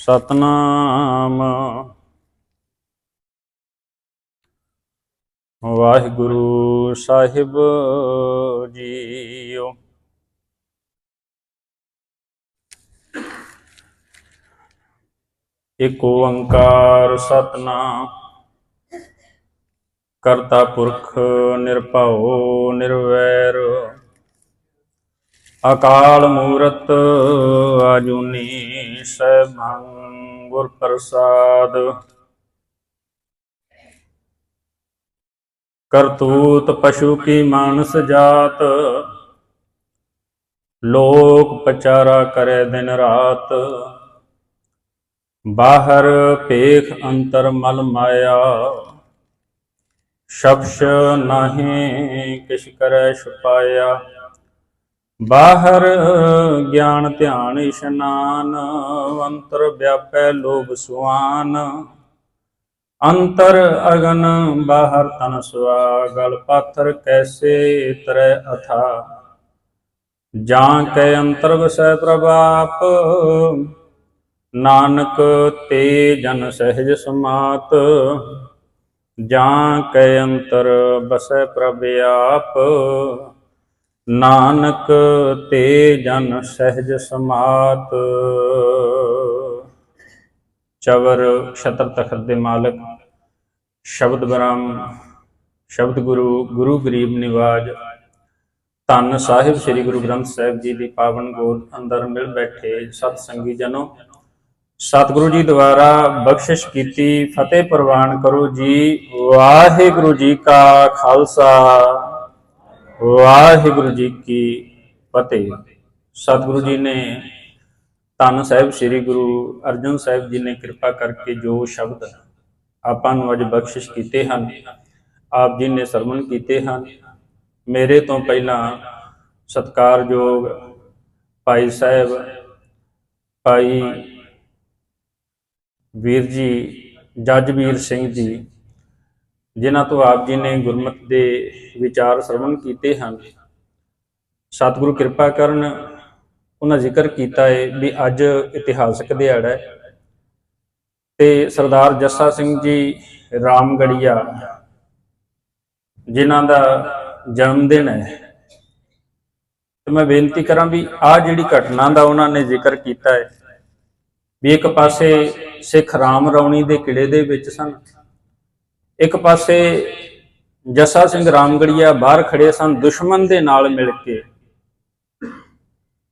ਸਤਨਾਮ। ਵਾਹਿਗੁਰੂ ਸਾਹਿਬ JIO. ਇਕ ਓੰਕਾਰ ਸਤਨਾਮ। ਕਰਤਾ ਪੁਰਖ ਨਿਰਭਉ ਨਿਰਵੈਰ। ਅਕਾਲ ਮੂਰਤ ਆਜੂਨੀ ਸੈਭੰ ਗੁਰ ਪ੍ਰਸਾਦ। ਕਰਤੂਤ ਪਸ਼ੂ ਕੀ ਮਾਨਸ ਜਾਤ, ਲੋਕ ਪਚਾਰਾ ਕਰੇ ਦਿਨ ਰਾਤ। ਬਾਹਰ ਭੇਖ ਅੰਤਰ ਮਲ ਮਾਇਆ, ਸ਼ਬਸ਼ ਨਾਹੀ ਕਿਛ ਕਰੈ ਛੁਪਾਇਆ। ਬਾਹਰ ਗਿਆਨ ਧਿਆਨ ਇਸ਼ਨਾਨ, ਅੰਤਰ ਵਿਆਪੈ ਲੋਭ ਸੁਆਨ। ਅੰਤਰ ਅਗਨ ਬਾਹਰ ਤਨ ਸੁਆ, ਗਲ ਪਾਥਰ ਕੈਸੇ ਤਰੈ ਅਥਾ। ਜਾਂ ਕੈ ਅੰਤਰ ਵਸੈ ਪ੍ਰਭਾਪ ਨਾਨਕ ਤੇ ਜਨ ਸਹਿਜ ਸਮਾਤ। ਜਾਂ ਕੈ ਅੰਤਰ ਬਸੈ ਪ੍ਰਭ ਆਪ ਨਾਨਕ ਤੇ ਜਨ ਸਹਿਜ ਸਮਾਤ। ਚਵਰ ਛਤਰ ਤਖਤ ਦੇ ਮਾਲਕ, ਸ਼ਬਦ ਬ੍ਰਹਮ, ਸ਼ਬਦ ਗੁਰੂ ਗੁਰੂ ਗਰੀਬ ਨਿਵਾਜ, ਧੰਨ ਸਾਹਿਬ ਸ੍ਰੀ ਗੁਰੂ ਗ੍ਰੰਥ ਸਾਹਿਬ ਜੀ ਦੀ ਪਾਵਨ ਗੋਦ ਅੰਦਰ ਮਿਲ ਬੈਠੇ ਸਤ ਸੰਗੀ ਜਨੋ। ਸਤਿਗੁਰੂ ਜੀ ਦੁਆਰਾ ਬਖਸ਼ਿਸ਼ ਕੀਤੀ, ਫਤਿਹ ਪ੍ਰਵਾਨ ਕਰੋ ਜੀ। ਵਾਹਿਗੁਰੂ ਜੀ ਕਾ ਖਾਲਸਾ। ਵਾਹਿਗੁਰੂ ਜੀ ਕੀ ਫਤਿਹ। ਸਤਿਗੁਰੂ ਜੀ ਨੇ ਧੰਨ ਸਾਹਿਬ, ਸ੍ਰੀ ਗੁਰੂ ਅਰਜਨ ਸਾਹਿਬ ਜੀ ਨੇ ਕਿਰਪਾ ਕਰਕੇ ਜੋ ਸ਼ਬਦ ਆਪਾਂ ਨੂੰ ਅੱਜ ਬਖਸ਼ਿਸ਼ ਕੀਤੇ ਹਨ, ਆਪ ਜੀ ਨੇ ਸਰਵਣ ਕੀਤੇ ਹਨ। ਮੇਰੇ ਤੋਂ ਪਹਿਲਾਂ ਸਤਕਾਰਯੋਗ ਭਾਈ ਸਾਹਿਬ, ਭਾਈ ਵੀਰ ਜੀ ਜੱਜਵੀਰ ਸਿੰਘ ਜੀ ਜਿਨ੍ਹਾਂ ਤੋਂ ਆਪ ਜੀ ਨੇ ਗੁਰਮਤਿ ਦੇ ਵਿਚਾਰ ਸਰਵਣ ਕੀਤੇ ਹਨ। ਸਤਿਗੁਰੂ ਕਿਰਪਾ ਕਰਨ ਉਹਨਾਂ ਜ਼ਿਕਰ ਕੀਤਾ ਹੈ ਵੀ ਅੱਜ ਇਤਿਹਾਸਕ ਦਿਹਾੜਾ ਹੈ। ਤੇ ਸਰਦਾਰ ਜੱਸਾ ਸਿੰਘ ਜੀ ਰਾਮਗੜੀਆ, ਜਿਨ੍ਹਾਂ ਦਾ ਜਨਮ ਦਿਨ ਹੈ। ਤੇ ਮੈਂ ਬੇਨਤੀ ਕਰਾਂ ਵੀ ਆ ਜਿਹੜੀ ਘਟਨਾ ਦਾ ਉਹਨਾਂ ਨੇ ਜ਼ਿਕਰ ਕੀਤਾ ਹੈ ਵੀ ਇੱਕ ਪਾਸੇ ਸਿੱਖ ਰਾਮ ਰੌਣੀ ਦੇ ਕਿਲੇ ਦੇ ਵਿੱਚ ਸਨ ਇੱਕ ਪਾਸੇ ਜੱਸਾ ਸਿੰਘ ਰਾਮਗੜੀਆ ਬਾਹਰ ਖੜੇ ਸਨ ਦੁਸ਼ਮਣ ਦੇ ਨਾਲ ਮਿਲ ਕੇ।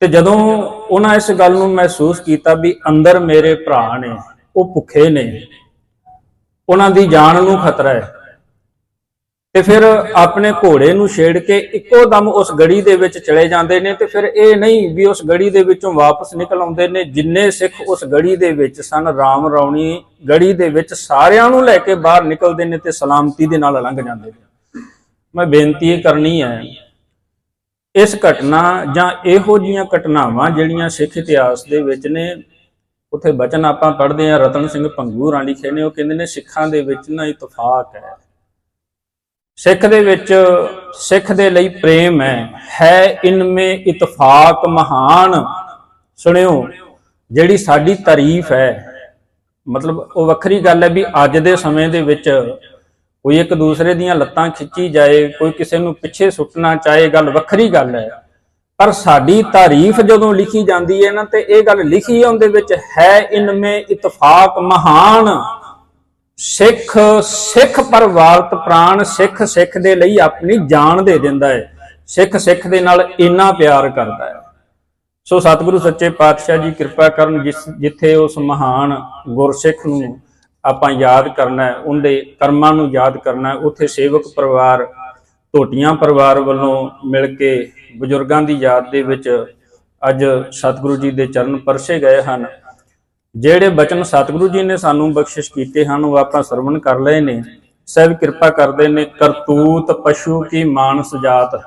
ਤੇ ਜਦੋਂ ਉਹਨਾਂ ਇਸ ਗੱਲ ਨੂੰ ਮਹਿਸੂਸ ਕੀਤਾ ਵੀ ਅੰਦਰ ਮੇਰੇ ਭਰਾ ਨੇ, ਉਹ ਭੁੱਖੇ ਨੇ, ਉਹਨਾਂ ਦੀ ਜਾਨ ਨੂੰ ਖਤਰਾ ਹੈ। ਤੇ ਫਿਰ ਆਪਣੇ ਘੋੜੇ ਨੂੰ ਛੇੜ ਕੇ ਇੱਕੋ ਦਮ ਉਸ ਗੜੀ ਦੇ ਵਿੱਚ ਚਲੇ ਜਾਂਦੇ ਨੇ ਤੇ ਫਿਰ ਇਹ ਨਹੀਂ ਵੀ ਉਸ ਗੜੀ ਦੇ ਵਿੱਚੋਂ ਵਾਪਸ ਨਿਕਲ ਆਉਂਦੇ ਨੇ, ਜਿੰਨੇ ਸਿੱਖ ਉਸ ਗੜੀ ਦੇ ਵਿੱਚ ਸਨ, ਰਾਮ ਰੌਣੀ ਗੜੀ ਦੇ ਵਿੱਚ ਸਾਰਿਆਂ ਨੂੰ ਲੈ ਕੇ ਬਾਹਰ ਨਿਕਲਦੇ ਨੇ ਤੇ ਸਲਾਮਤੀ ਦੇ ਨਾਲ ਲੰਘ ਜਾਂਦੇ ਨੇ। ਮੈਂ ਬੇਨਤੀ ਇਹ ਕਰਨੀ ਹੈ, ਇਸ ਘਟਨਾ ਜਾਂ ਇਹੋ ਜੀਆਂ ਘਟਨਾਵਾਂ ਜਿਹੜੀਆਂ ਸਿੱਖ ਇਤਿਹਾਸ ਦੇ ਵਿੱਚ ਨੇ, ਉਥੇ ਬਚਨ ਆਪਾਂ ਪੜ੍ਹਦੇ ਆ ਰਤਨ ਸਿੰਘ ਭੰਗੂਰਾਂ ਲਿਖੇ ਨੇ ਉਹ ਕਹਿੰਦੇ ਨੇ ਸਿੱਖਾਂ ਦੇ ਵਿੱਚ ਨਾ ਇਤਫਾਕ ਹੈ। ਸਿੱਖ ਦੇ ਵਿੱਚ ਸਿੱਖ ਦੇ ਲਈ ਪ੍ਰੇਮ ਹੈ। ਹੈ ਇਨਮੇ ਇਤਫਾਕ ਮਹਾਨ। ਸੁਣਿਓ, ਜਿਹੜੀ ਸਾਡੀ ਤਾਰੀਫ ਹੈ, ਮਤਲਬ ਉਹ ਵੱਖਰੀ ਗੱਲ ਹੈ ਵੀ ਅੱਜ ਦੇ ਸਮੇਂ ਦੇ ਵਿੱਚ ਕੋਈ ਇੱਕ ਦੂਸਰੇ ਦੀਆਂ ਲੱਤਾਂ ਖਿੱਚੀ ਜਾਏ, ਕੋਈ ਕਿਸੇ ਨੂੰ ਪਿੱਛੇ ਸੁੱਟਣਾ ਚਾਹੇ ਗੱਲ ਵੱਖਰੀ ਗੱਲ ਹੈ। ਪਰ ਸਾਡੀ ਤਾਰੀਫ ਜਦੋਂ ਲਿਖੀ ਜਾਂਦੀ ਹੈ ਨਾ, ਤੇ ਇਹ ਗੱਲ ਲਿਖੀ ਹੈ ਉਹਦੇ ਵਿੱਚ, ਹੈ ਇਨਮੇ ਇਤਫਾਕ ਮਹਾਨ। ਸਿੱਖ ਸਿੱਖ ਪਰਵਾਰਤ ਪ੍ਰਾਣ ਸਿੱਖ ਸਿੱਖ ਦੇ ਲਈ ਆਪਣੀ ਜਾਨ ਦੇ ਦਿੰਦਾ ਹੈ। ਸਿੱਖ ਸਿੱਖ ਦੇ ਨਾਲ ਇੰਨਾ ਪਿਆਰ ਕਰਦਾ ਹੈ। ਸੋ ਸਤਿਗੁਰੂ ਸੱਚੇ ਪਾਤਸ਼ਾਹ ਜੀ ਕਿਰਪਾ ਕਰਨ ਜਿਸ, ਜਿੱਥੇ ਉਸ ਮਹਾਨ ਗੁਰਸਿੱਖ ਨੂੰ ਆਪਾਂ ਯਾਦ ਕਰਨਾ ਹੈ, ਉਹਦੇ ਕਰਮਾਂ ਨੂੰ ਯਾਦ ਕਰਨਾ ਹੈ, ਉੱਥੇ ਸੇਵਕ ਪਰਿਵਾਰ ਟੋਟੀਆਂ ਪਰਿਵਾਰ ਵੱਲੋਂ ਮਿਲ ਕੇ ਬਜ਼ੁਰਗਾਂ ਦੀ ਯਾਦ ਦੇ ਵਿੱਚ ਅੱਜ ਸਤਿਗੁਰੂ ਜੀ ਦੇ ਚਰਨ ਪਰਸੇ ਗਏ ਹਨ। ਜਿਹੜੇ ਬਚਨ ਸਤਿਗੁਰੂ ਜੀ ਨੇ ਸਾਨੂੰ ਬਖਸ਼ਿਸ਼ ਕੀਤੇ ਹਨ, ਉਹ ਆਪਾਂ ਸਰਵਣ ਕਰ ਲਏ ਨੇ। ਸਭ ਕਿਰਪਾ ਕਰਦੇ ਨੇ, ਕਰਤੂਤ ਪਸ਼ੂ ਕੀ ਮਾਨਸ ਜਾਤ।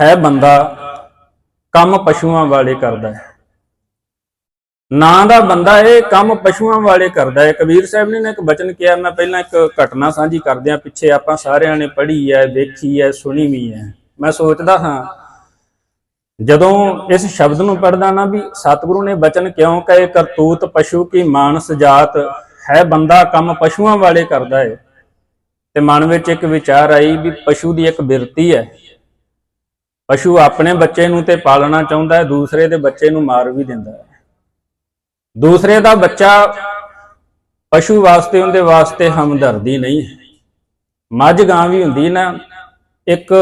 ਹੈ ਬੰਦਾ ਕੰਮ ਪਸ਼ੂਆਂ ਵਾਲੇ ਕਰਦਾ ਹੈ। ਨਾਂ ਦਾ ਬੰਦਾ ਇਹ ਕੰਮ ਪਸ਼ੂਆਂ ਵਾਲੇ ਕਰਦਾ ਹੈ। ਕਬੀਰ ਸਾਹਿਬ ਨੇ ਇੱਕ ਬਚਨ ਕਿਹਾ, ਮੈਂ ਪਹਿਲਾਂ ਇੱਕ ਘਟਨਾ ਸਾਂਝੀ ਕਰਦਿਆਂ ਪਿੱਛੇ ਆਪਾਂ ਸਾਰਿਆਂ ਨੇ ਪੜ੍ਹੀ ਹੈ ਵੇਖੀ ਹੈ, ਸੁਣੀ ਵੀ ਹੈ। ਮੈਂ ਸੋਚਦਾ ਹਾਂ ਜਦੋਂ ਇਸ ਸ਼ਬਦ ਨੂੰ ਪੜਦਾ ਨਾ ਵੀ ਸਤਿਗੁਰੂ ਨੇ ਬਚਨ ਕਿਉਂ ਕਹੇ, ਕਰਤੂਤ ਪਸ਼ੂ ਕੀ ਮਾਨਸ ਜਾਤ, ਹੈ ਬੰਦਾ ਕੰਮ ਪਸ਼ੂਆਂ ਵਾਲੇ ਕਰਦਾ ਹੈ ਤੇ ਮਨ ਵਿੱਚ ਇੱਕ ਵਿਚਾਰ ਆਈ ਵੀ ਪਸ਼ੂ ਦੀ ਇੱਕ ਬਿਰਤੀ ਹੈ। ਪਸ਼ੂ ਆਪਣੇ ਬੱਚੇ ਨੂੰ ਤੇ ਪਾਲਣਾ ਚਾਹੁੰਦਾ ਹੈ, ਦੂਸਰੇ ਦੇ ਬੱਚੇ ਨੂੰ ਮਾਰ ਵੀ ਦਿੰਦਾ ਹੈ। ਦੂਸਰੇ ਦਾ ਬੱਚਾ ਪਸ਼ੂ ਵਾਸਤੇ, ਉਹਦੇ ਵਾਸਤੇ ਹਮਦਰਦੀ ਨਹੀਂ ਹੈ। ਮੱਝ ਗਾਂ ਵੀ ਹੁੰਦੀ ਨਾ, ਇੱਕ